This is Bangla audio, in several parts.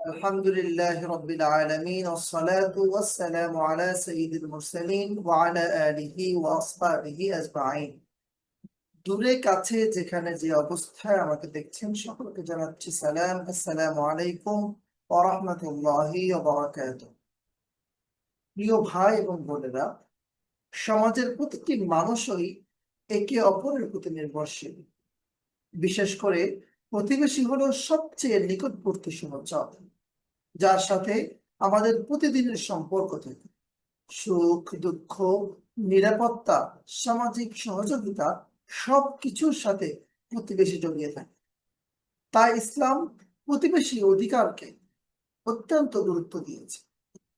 الحمد لله رب العالمين والصلاة والسلام على سيد المرسلين وعلى آله وأصحابه أجمعين দূরে কাছে যেখানে যে অবস্থায় আমাকে দেখছেন সকলকে জানাচ্ছি সালাম আসসালামু আলাইকুম প্রিয় ভাই এবং বোনেরা, সমাজের প্রতিটি মানুষই একে অপরের প্রতি নির্ভরশীল। বিশেষ করে প্রতিবেশী হলো সবচেয়ে নিকটবর্তী সহচর, যার সাথে আমাদের প্রতিদিনের সম্পর্ক থাকে। সুখ, দুঃখ, নিরাপত্তা, সামাজিক সহযোগিতা সবকিছুর সাথে প্রতিবেশী জড়িয়ে থাকে। তাই ইসলাম প্রতিবেশী অধিকারকে অত্যন্ত গুরুত্ব দিয়েছে।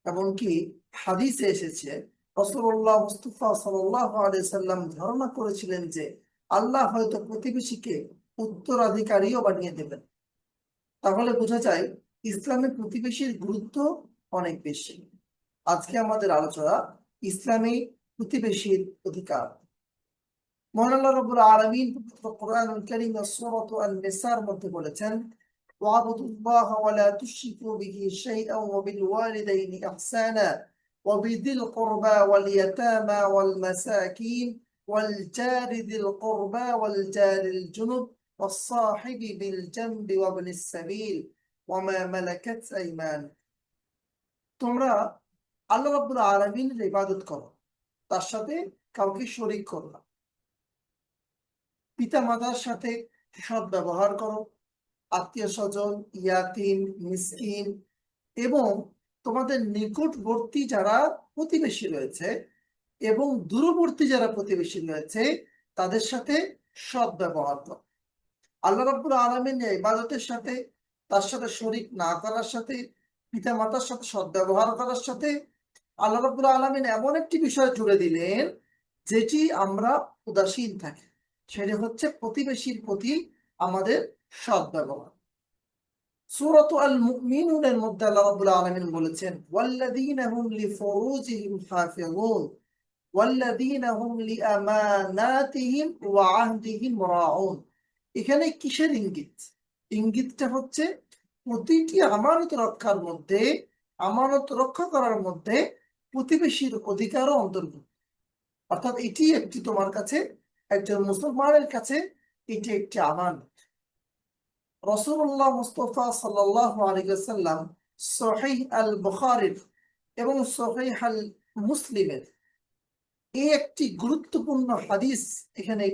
এমনকি হাদিসে এসেছে রসুল্লাহ মুস্তফা সাল্লাম ধারণা করেছিলেন যে আল্লাহ হয়তো প্রতিবেশীকে উত্তরাধিকারীও বানিয়ে দেবেন। তাহলে বোঝা যায় ইসলামে প্রতিবেশীর গুরুত্ব অনেক বেশি। আজকে আমাদের আলোচনা ইসলামী প্রতিবেশীর অধিকার। মহান আল্লাহ রাব্বুল আলামিন পবিত্র কোরআনুল কারীম সূরাত আন-নিসার মধ্যে বলেছেন ওয়াবুদু আল্লাহ ওয়া লা তুশরিকু বিহি শাইআন ওয়া বিল ওয়ালিদাইনি ইহসানা ওয়া বিযিল কুরবা ওয়াল ইয়াতামা ওয়াল মাসাকিন ওয়াল জারি যিল কুরবা ওয়াল জারিল জুনুব والصاحب بالجنب وابن السبيل ওয়ামা মালাকাত আইমান তোমরা আল্লাহ রাব্বুল আলামিনের ইবাদত করো তার সাথে কাউকে শরীক করো না পিতা মাতার সাথে সৎ ব্যবহার করো আত্মীয় স্বজন ইয়াতিম, মিসকিন এবং তোমাদের নিকটবর্তী যারা প্রতিবেশী রয়েছে এবং দূরবর্তী যারা প্রতিবেশী রয়েছে, তাদের সাথে সৎ ব্যবহার করো। আল্লাহ রাব্বুল আলামিন ইবাদতের সাথে, তার সাথে শরিক না করার সাথে পিতা মাতার সাথে সদ্ব্যবহার করার সাথে আল্লাহ রাব্বুল আলামিন এমন একটি বিষয় জুড়ে দিলেন যেটি আমরা উদাসীন থাকি। সেটি হচ্ছে প্রতিবেশীর প্রতি আমাদের সদ্ব্যবহার। সূরাত আল মুমিনুনের মধ্যে আল্লাহ রাব্বুল আলামিন বলেছেন লিফুরুজিহিম লিআমানাতিহিম ওয়া আহদিহিম রাউন। এখানে কিসের ইঙ্গিত? ইঙ্গিতটা হচ্ছে, প্রতিটি আমানত রক্ষার মধ্যে, আমানত রক্ষা করার মধ্যে প্রতিবেশীর অধিকারও অন্তর্ভুক্ত। অর্থাৎ এটি একটি তোমার কাছে, একজন মুসলমানের কাছে, এটি একটি আমানত। রসুল্লাহ মুস্তফা সাল্লাহ আলিয়াল্লাম সহিহ আল বুখারির এবং সহিহ আল মুসলিমের এই একটি গুরুত্বপূর্ণ হাদিস এখানে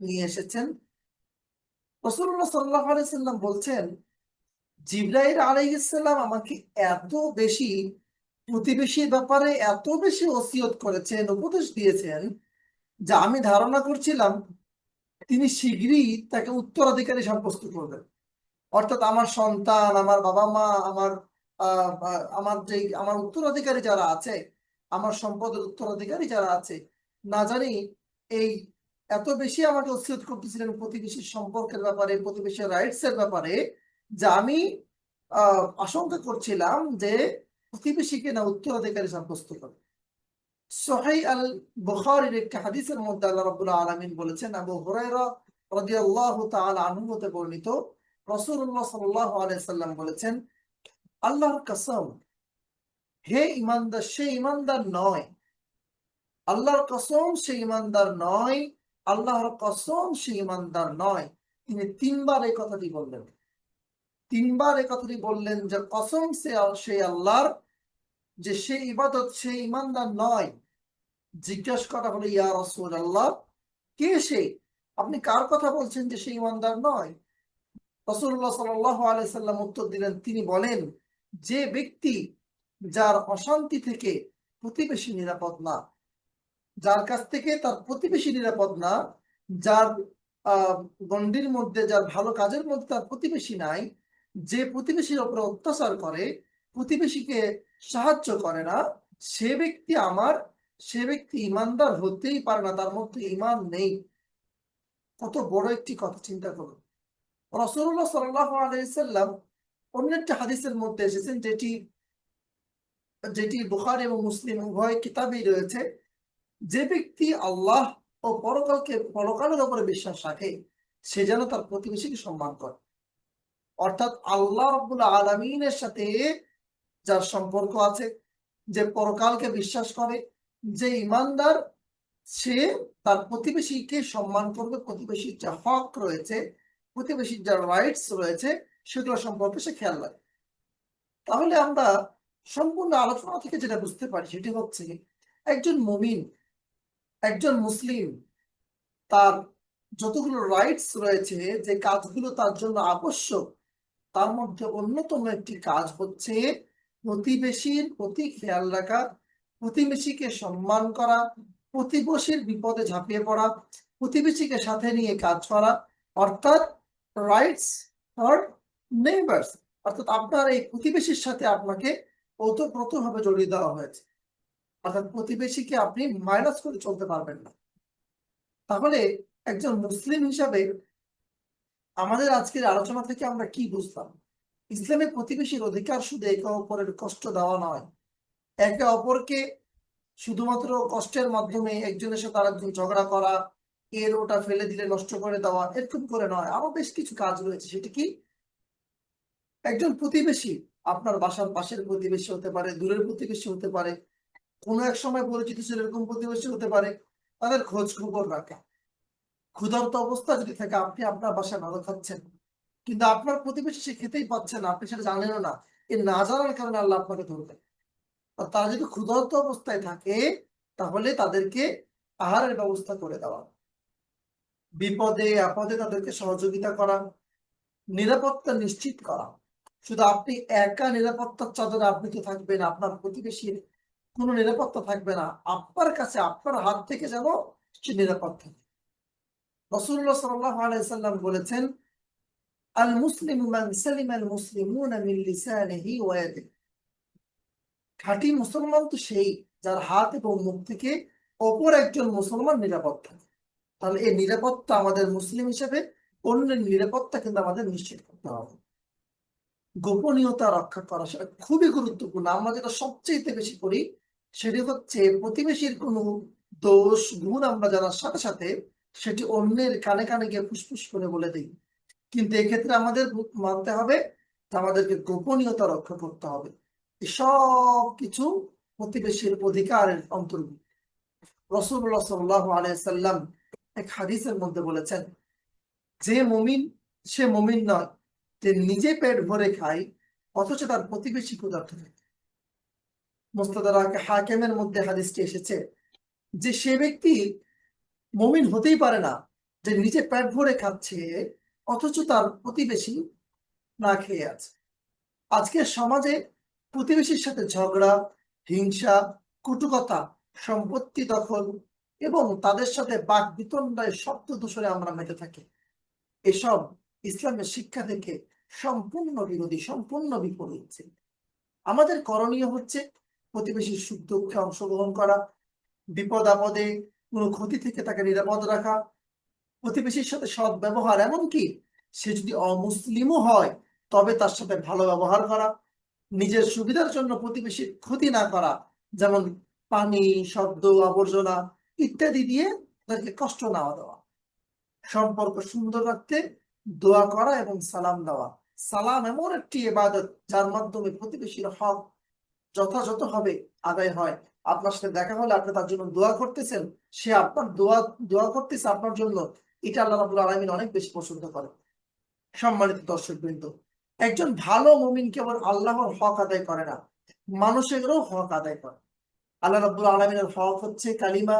নিয়ে এসেছেন। রসুল্লাহ সাল্লাহ আলাইসাল্লাম বলছেন, জিব্রাইল আলাইসাল্লাম আমাকে এত বেশি প্রতিবেশীর ব্যাপারে এত বেশি ওসিয়ত করেছেন, উপদেশ দিয়েছেন, যা আমি ধারণা করছিলাম তিনি শীঘ্রই তাকে উত্তরাধিকারী সাব্যস্ত করবেন। অর্থাৎ আমার সন্তান, আমার বাবা মা, আমার আমার যে, আমার উত্তরাধিকারী যারা আছে, আমার সম্পদের উত্তরাধিকারী যারা আছে, না জানি এই এত বেশি আমাকে ওসিয়ত করতেছিলেন প্রতিবেশীর সম্পর্কের ব্যাপারে, প্রতিবেশীর রাইটস এর ব্যাপারে, যে আমি, আহ, আশঙ্কা করছিলাম যে প্রতিবেশীকে না উত্তরাধিকারী সাব্যস্ত করে আল বুখারীর একটি হাদিসের মধ্যে আল্লাহ বলেছেন, আবু বর্ণিত বলেছেন, আল্লাহর কসম, হে ইমানদার সে ইমানদার নয়। আল্লাহর কসম, সে ইমানদার নয়। আল্লাহর কসম, সে ইমানদার নয়। তিনি তিনবার এই কথাটি বললেন। তিনবার এই কথাটি বললেন যে, কসম সে সেই আল্লাহর, যে সে ইবাদত, সে ইমানদার নয়। জিজ্ঞাসা করা হলো, ইয়া রসুল আল্লাহ কে সে? আপনি কার কথা বলছেন যে সে ইমানদার নয়? রসুল্লাহ সাল্লাহ উত্তর দিলেন, তিনি বলেন, যে ব্যক্তি যার অশান্তি থেকে প্রতিবেশী নিরাপদ না, যার কাছ থেকে তার প্রতিবেশী নিরাপদ না, যার গণ্ডির মধ্যে, যার ভালো কাজের মধ্যে তার প্রতিবেশী নাই, যে প্রতিবেশীর উপরে অত্যাচার করে, প্রতিবেশীকে সাহায্য করে না, সে ব্যক্তি আমার সে ব্যক্তি ইমানদার হতেই পারে না, তার মধ্যে ইমান নেই। কত বড় একটি কথা, চিন্তা করুন। রসুল্লাহ সাল্লাহ আলাইসাল্লাম অন্য একটি হাদিসের মধ্যে এসেছেন, যেটি যেটি বুখারী এবং মুসলিম উভয় কিতাবেই রয়েছে। যে ব্যক্তি আল্লাহ ও পরকালকে, পরকালের উপরে বিশ্বাস রাখে, সে যেন তার প্রতিবেশীকে সম্মান করে। অর্থাৎ আল্লাহ রব্বুল আলমিনের সাথে যার সম্পর্ক আছে, যে পরকালকে বিশ্বাস করে যে ইমানদার, সে তার প্রতিবেশীকে সম্মান করবে, প্রতিবেশীর যা হক রয়েছে, প্রতিবেশীর যা রাইটস রয়েছে, সেগুলো সম্পর্কে সে খেয়াল রাখে। তাহলে আমরা সম্পূর্ণ আলোচনা থেকে যেটা বুঝতে পারি, সেটি হচ্ছে একজন মুমিন, একজন মুসলিম, তার যতগুলো রাইটস রয়েছে, যে কাজগুলো তার জন্য আবশ্যক, তার মধ্যে অন্যতম একটি কাজ হচ্ছে প্রতিবেশীর প্রতি খেয়াল রাখা প্রতিবেশীকে সম্মান করা, প্রতিবেশীর বিপদে ঝাঁপিয়ে পড়া, প্রতিবেশীকে সাথে নিয়ে কাজ করা, অর্থাৎ রাইটস ফর নেইবার্স অর্থাৎ আপনার এই প্রতিবেশীর সাথে আপনাকে ওতপ্রোতভাবে জড়িয়ে দেওয়া হয়েছে। অর্থাৎ প্রতিবেশীকে আপনি মাইনাস করে চলতে পারবেন না। তাহলে একজন মুসলিম হিসাবে আমাদের আজকের আলোচনা থেকে আমরা কি বুঝলাম? ইসলামের প্রতিবেশীর অধিকার শুধু একে অপরের কষ্ট দেওয়া নয় একে অপরকে শুধুমাত্র কষ্টের মাধ্যমে একজনের সাথে আরেকজন ঝগড়া করা এর ওটা ফেলে দিলে নষ্ট করে দেওয়া, এরকম করে নয়। আরও বেশ কিছু কাজ রয়েছে। সেটা কি? একজন প্রতিবেশী আপনার বাসার পাশের প্রতিবেশী হতে পারে, দূরের প্রতিবেশী হতে পারে, কোনো এক সময় পরিচিত ছিল এরকম প্রতিবেশী হতে পারে, তাদের খোঁজ খবর রাখা। ক্ষুধার্ত অবস্থা যদি থাকে, আপনি আপনার বাসায় ভালো খাচ্ছেন কিন্তু আপনার প্রতিবেশী সে খেতেই পাচ্ছে না, আপনি সেটা জানেনও না। এ না জানার কারণে আল্লাহ আপনাকে ধরবেন তারা যদি ক্ষুধার্ত অবস্থায় থাকে, তাহলে তাদেরকে আহারের ব্যবস্থা করে দেওয়া। বিপদে, আপদে তাদেরকে সহযোগিতা করা, নিরাপত্তা নিশ্চিত করা। শুধু আপনি একা নিরাপত্তার চাদরে আপনি তো থাকবেন, আপনার প্রতিবেশীর কোনো নিরাপত্তা থাকবে না। আপনার কাছে আপনার হাত থেকে যেন সে নিরাপদ থাকে। রসুল্লাহ সাল্লাহ আলাইসাল্লাম বলেছেন আল মুসলিম মান সালিম আল মুসলিমুনা মিন লিসানিহি ওয়া ইয়াদিহি। খাঁটি মুসলমান তো সেই, যার হাত এবং মুখ থেকে অপর একজন মুসলমান নিরাপদ থাকে। তাহলে এই নিরাপত্তা আমাদের মুসলিম হিসেবে, অন্যের নিরাপত্তা কিন্তু আমাদের নিশ্চিত করতে হবে। গোপনীয়তা রক্ষা করা সেটা খুবই গুরুত্বপূর্ণ। আমরা যেটা সবচেয়ে বেশি করি, সেটি হচ্ছে প্রতিবেশীর কোনো দোষ, গুণ আমরা জানার সাথে সাথে সেটি অন্যের কানে কানে গিয়ে ফুসফুস করে বলে দিই। কিন্তু এক্ষেত্রে আমাদের মানতে হবে, আমাদেরকে গোপনীয়তা রক্ষা করতে হবে। সব কিছু প্রতিবেশীর অধিকারের অন্তর্ভুক্ত। রসুল্লাহ সাল্লাহ আলাইসাল্লাম এক হাদিসের মধ্যে বলেছেন, যে মমিন, সে মমিন নয়, যে নিজে পেট ভরে খায়, অথচ তার প্রতিবেশী ক্ষুধার্ত থাকে মোস্তাদারাকে হাকেমের মধ্যে হাদিসটি এসেছে যে সে ব্যক্তি মমিন হতেই পারে না, যে নিজে পেট ভরে খাচ্ছে, অথচ তার প্রতিবেশী না খেয়ে আছে। আজকে সমাজে প্রতিবেশীর সাথে ঝগড়া, হিংসা, কুটুকতা, সম্পত্তি দখল এবং তাদের সাথে বাক বিতণ্ডায় শব্দ দূষণে আমরা মেতে থাকি। এসব ইসলামের শিক্ষা থেকে সম্পূর্ণ বিরোধী, সম্পূর্ণ বিপরীত। আমাদের করণীয় হচ্ছে প্রতিবেশীর সুখ দুঃখে অংশগ্রহণ করা, বিপদ আপদে কোনো ক্ষতি থেকে তাকে নিরাপদ রাখা। প্রতিবেশীর সাথে সৎ ব্যবহার, এমনকি সে যদি অমুসলিমও হয়, তবে তার সাথে ভালো ব্যবহার করা। নিজের সুবিধার জন্য প্রতিবেশীর ক্ষতি না করা, যেমন পানি, শব্দ, আবর্জনা ইত্যাদি দিয়ে তাদেরকে কষ্ট না দেওয়া। সম্পর্ক সুন্দর রাখতে দোয়া করা এবং সালাম দেওয়া। সালাম এমন একটি এবাদত যার মাধ্যমে প্রতিবেশীর হক যথাযথভাবে আদায় হয়। আপনার সাথে দেখা হলে আপনি তার জন্য দোয়া করতেছেন, সে আপনার দোয়া দোয়া করতেছে আপনার জন্য। এটা আল্লাহ আলমিন অনেক বেশি পছন্দ করে সম্মানিত দর্শক বৃন্দ একজন ভালো মুমিন কেবল আল্লাহর হক আদায় করে না, মানুষেরও হক আদায় করে। আল্লাহ রাবুল আলমিনের হক হচ্ছে কালিমা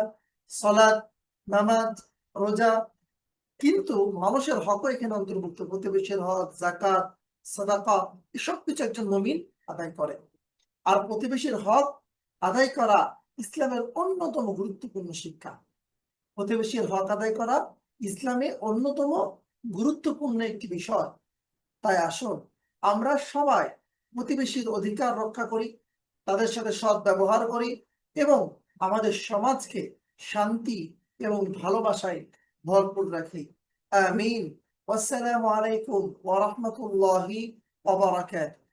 সলাদ নামাজ, রোজা। কিন্তু মানুষের হকও এখানে অন্তর্ভুক্ত। প্রতিবেশীর হক জাকাত সাদাকা, এসব কিছু একজন মুমিন আদায় করে। আর প্রতিবেশীর হক আদায় করা ইসলামের অন্যতম গুরুত্বপূর্ণ শিক্ষা। প্রতিবেশীর হক আদায় করা ইসলামে অন্যতম গুরুত্বপূর্ণ একটি বিষয়। তাই আসুন আমরা সবাই প্রতিবেশীর অধিকার রক্ষা করি, তাদের সাথে সৎ ব্যবহার করি এবং আমাদের সমাজকে শান্তি এবং ভালোবাসায় ভরপুর রাখি। আমিন। আসসালামু আলাইকুম ওয়া রাহমাতুল্লাহি ওয়া বারাকাতুহু।